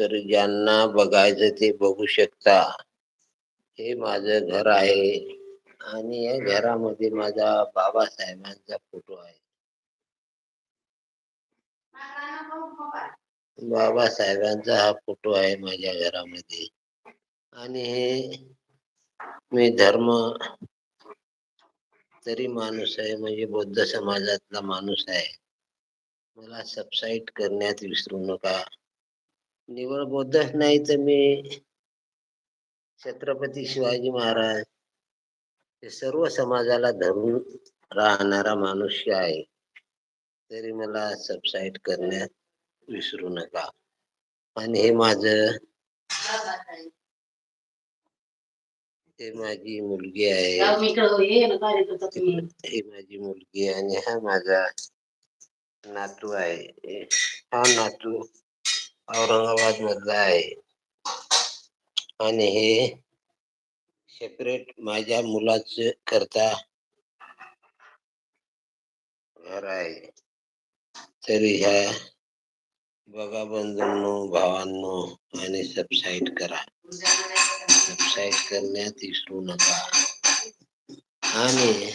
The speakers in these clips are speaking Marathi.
तर ज्यांना बघायचं ते बघू शकता. हे माझं घर आहे आणि या घरामध्ये माझा बाबासाहेबांचा फोटो आहे. बाबासाहेबांचा हा फोटो आहे माझ्या घरामध्ये. आणि हे मी धर्म तरी माणूस आहे म्हणजे बौद्ध समाजातला माणूस आहे. मला सबसाईट करण्यात विसरू नका. निवड बौद्धच नाही तर मी छत्रपती शिवाजी महाराज हे सर्व समाजाला धरून राहणारा मनुष्य आहे. तरी मला सबसाईट करण्यात विसरू नका. आणि हे माझ हे माझी मुलगी आहे. ही माझी मुलगी आहे आणि हा माझा नातू आहे. हा नातू औरंगाबाद मधला आहे. आणि हे सेपरेट माझ्या मुलाच करता घर आहे. तरी ह्या बघा बंधूंनो भावांनो आणि सबसाईड करा. सबसाईड करण्यात विसरू नका. आणि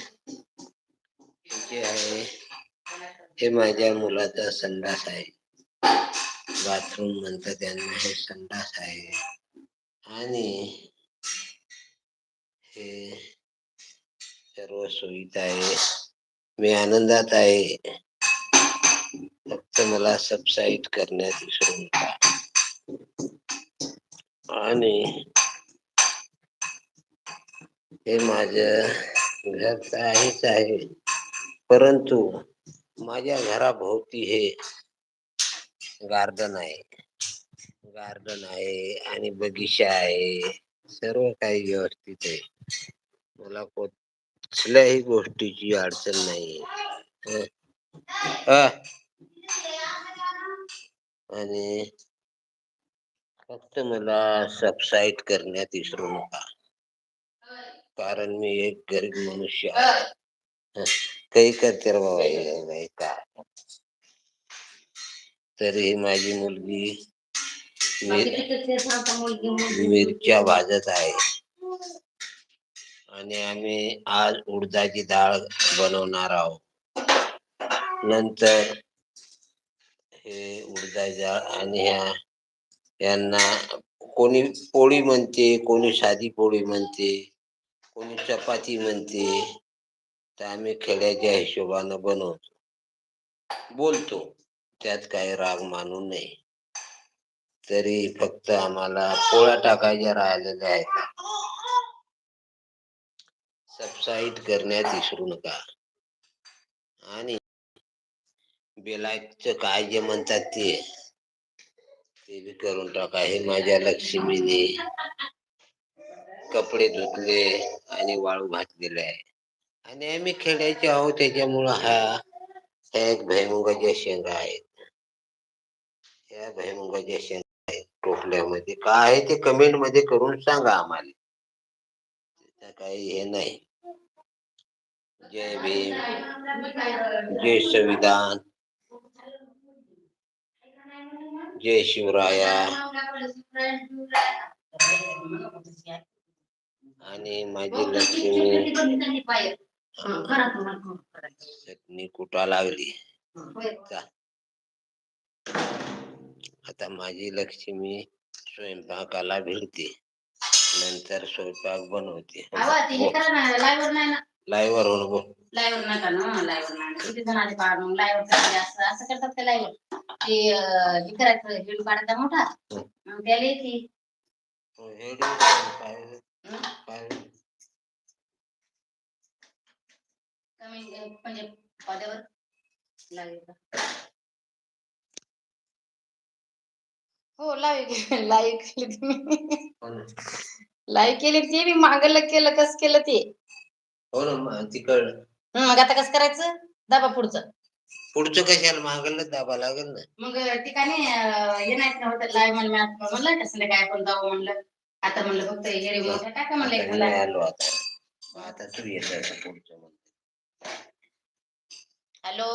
जे आहे हे माझ्या मुलाचा संडास आहे. बाथरूम म्हणतात त्यांना हे संडास आहे. आणि हे सर्व सोयीत आहे. मी आनंदात आहे. फक्त मला सबसाईड करण्यात विसरू नका. आणि हे माझ घर तर आहेच आहे. परंतु माझ्या घराभोवती हे गार्डन आहे. गार्डन आहे आणि बगीचा आहे. सर्व काही व्यवस्थित आहे. मला कुठल्याही गोष्टीची अडचण नाही आणि फक्त मला सबसाईड करण्यात विसरू नका. कारण मी एक गरीब मनुष्य आहे. काही करते बाबा नाही काय तरी माझी मुलगी मिर- मिरच्या भाजत आहे. आणि आम्ही आज उडदाची डाळ बनवणार आहोत. नंतर हे उडदाची डाळ आणि ह्या यांना कोणी पोळी म्हणते कोणी साधी पोळी म्हणते कोणी चपाती म्हणते तर आम्ही खेड्याच्या हिशोबानं बनवतो. बोलतो. त्यात काही राग मानू नये. तरी फक्त आम्हाला पोळ्या टाकायच्या राहिलेल्या आहेत. सबसाईट करण्यात विसरू नका. आणि बेलायचं काय जे म्हणतात ते ते बी करून टाका. हे माझ्या लक्ष्मीने कपडे धुतले आणि वाळू घातलेले आहे. आणि आम्ही खेळायचे आहोत त्याच्यामुळं हा ह्या एक भैमुगाच्या शेंगा आहेत या भैमुगाच्या शेंगा आहेत टोपल्यामध्ये काय आहे ते कमेंटमध्ये करून सांगा आम्हाला काही हे नाही जय भीम जय संविधान जय शिवराया आणि माझी लक्ष्मी चटणी कुटा लागली चा. आता माझी लक्ष्मी स्वयंपाकाला भिडते नंतर स्वयंपाक बनवते. लाईव्ह वर हो बोल लाईव्ह नका ना? लाईव्ह नाही किती मग लाईव्ह असं असं करतात का लाईव्ह ते अं, हे करायचं हेडू काढायचा मोठा. मग त्याला येते. हो, हे काय- काय- कमी म्हणजे पदावर लाईव्ह हो लाईव्ह लाईव्ह केली तुम्ही. हो. लाईव्ह केली ते मी मागलं केलं कस केलं ते? हो ना मग तिकड मग आता कसं करायचं? दाबा पुढचं. पुढचं कशाला मागलं? दाबा लागेल ना. मग ठिकाणी हे नाही ना होतं लाईव्ह म्हणलं मी आता म्हणलं कसं काय पण जाऊ म्हणलं. आता म्हणलं फक्त हे रिमोट टाका म्हणलं आलो आता. आता तू येत पुढचं म्हणते हॅलो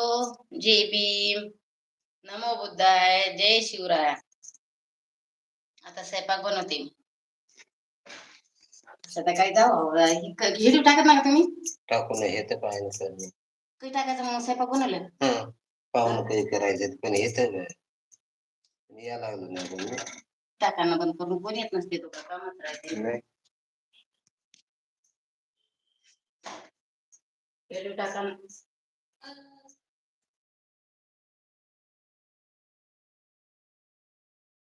जय भीम. नमो बुद्धाय जय शिवराय. आता स्वयंपाक बनवते सध्या काय जाऊ टाकत ना का तुम्ही? टाकून हे तर पाहिजे सर काही टाकायचं मग स्वयंपाक बनवलं? पाहून काही करायचं पण येत या लागलं नाही पण. टाकांना बंद करून कोण येत नसते तो का कामच राहते. नाही. हिडीव टाकांना